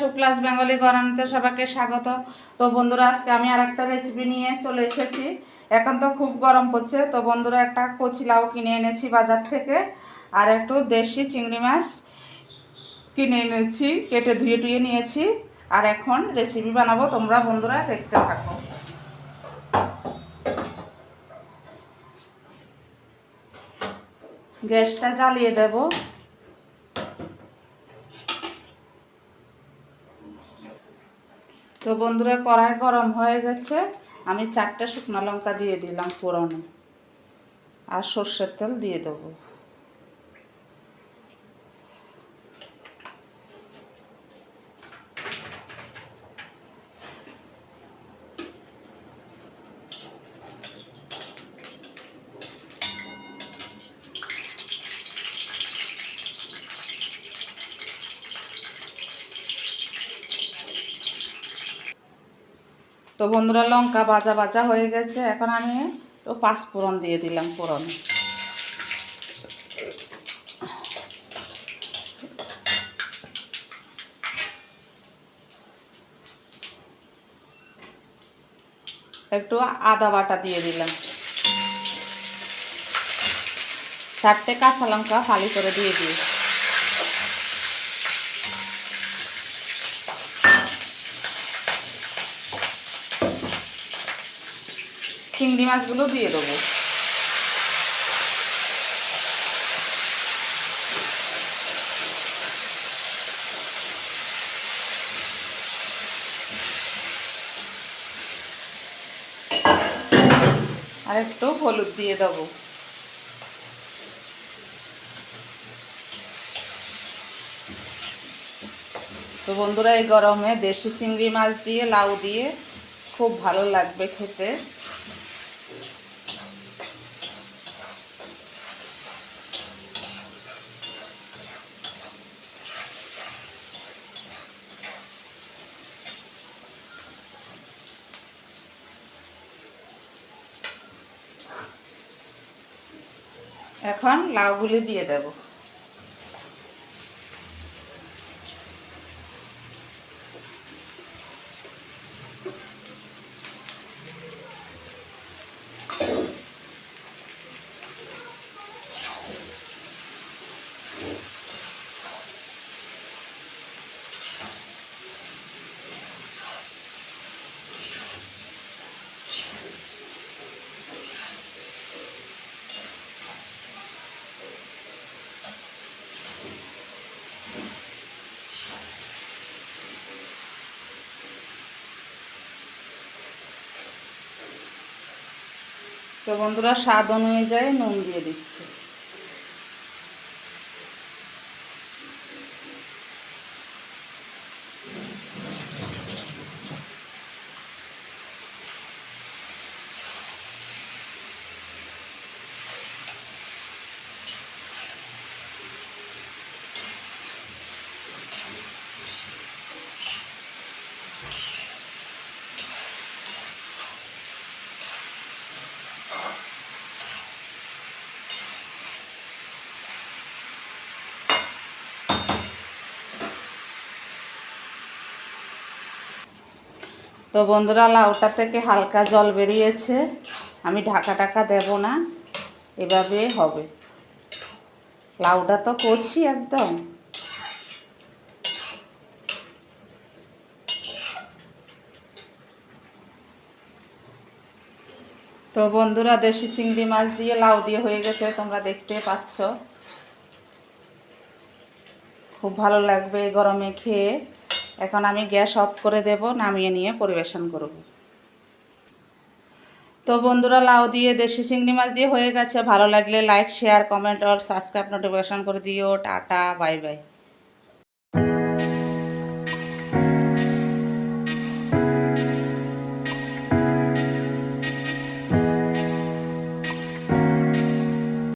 Shuklas Bengali গরানিতে সবাইকে স্বাগত। তো বন্ধুরা, আজকে আমি আর একটা রেসিপি নিয়ে চলে এসেছি। এখন তো খুব গরম পড়ছে, তো বন্ধুরা একটা কচি লাউ কিনে এনেছি বাজার থেকে, আর একটু দেশি চিংড়ি মাছ কিনে এনেছি, কেটে ধুয়ে টুয়ে নিয়েছি, আর এখন রেসিপি বানাবো, তোমরা বন্ধুরা দেখতে থাকো। গ্যাসটা জ্বালিয়ে দেবো। তো বন্ধুরা, কড়াই গরম হয়ে গেছে। আমি চারটে শুকনো লঙ্কা দিয়ে দিলাম ফোড়নে। আর সর্ষের তেল দিয়ে দেবো। তো বন্ধুরা লঙ্কা বাজা বাজা হয়ে গেছে। এখন আমি তো পাঁচ ফোড়ন দিয়ে দিলাম ফোড়নে। একটু আদা বাটা দিয়ে দিলাম। চারটে কাঁচা লঙ্কা ফালি করে দিয়ে দিই চিংড়ি মাছগুলো দিয়ে দেবো। আর একটু হলুদ দিয়ে দেবো। তো বন্ধুরা, এই গরমে দেশি চিংড়ি মাছ দিয়ে লাউ দিয়ে খুব ভালো লাগবে খেতে। এখন লাউগুলি দিয়ে দেব। তো বন্ধুরা স্বাদ অনুযায়ী নুন দিয়ে দিচ্ছি। তো বন্ধুরা, লাউটা থেকে হালকা জল বেরিয়েছে। আমি ঢাকা টাকা দেব না, এভাবে হবে। লাউটা তো করছি একদম। তো বন্ধুরা, দেশি চিংড়ি মাছ দিয়ে লাউ দিয়ে হয়ে গেছে, তোমরা দেখতে পাচ্ছ। খুব ভালো লাগবে গরমে খেয়ে। এখন আমি গ্যাস অফ করে দেব, নামিয়ে নিয়ে পরিবেশন করব। তো বন্ধুরা, লাউ দিয়ে দেশি চিংড়ি মাছ দিয়ে হয়ে গেছে। ভালো লাগলে লাইক শেয়ার কমেন্ট আর সাবস্ক্রাইব নোটিফিকেশান করে দিও। Tata bye bye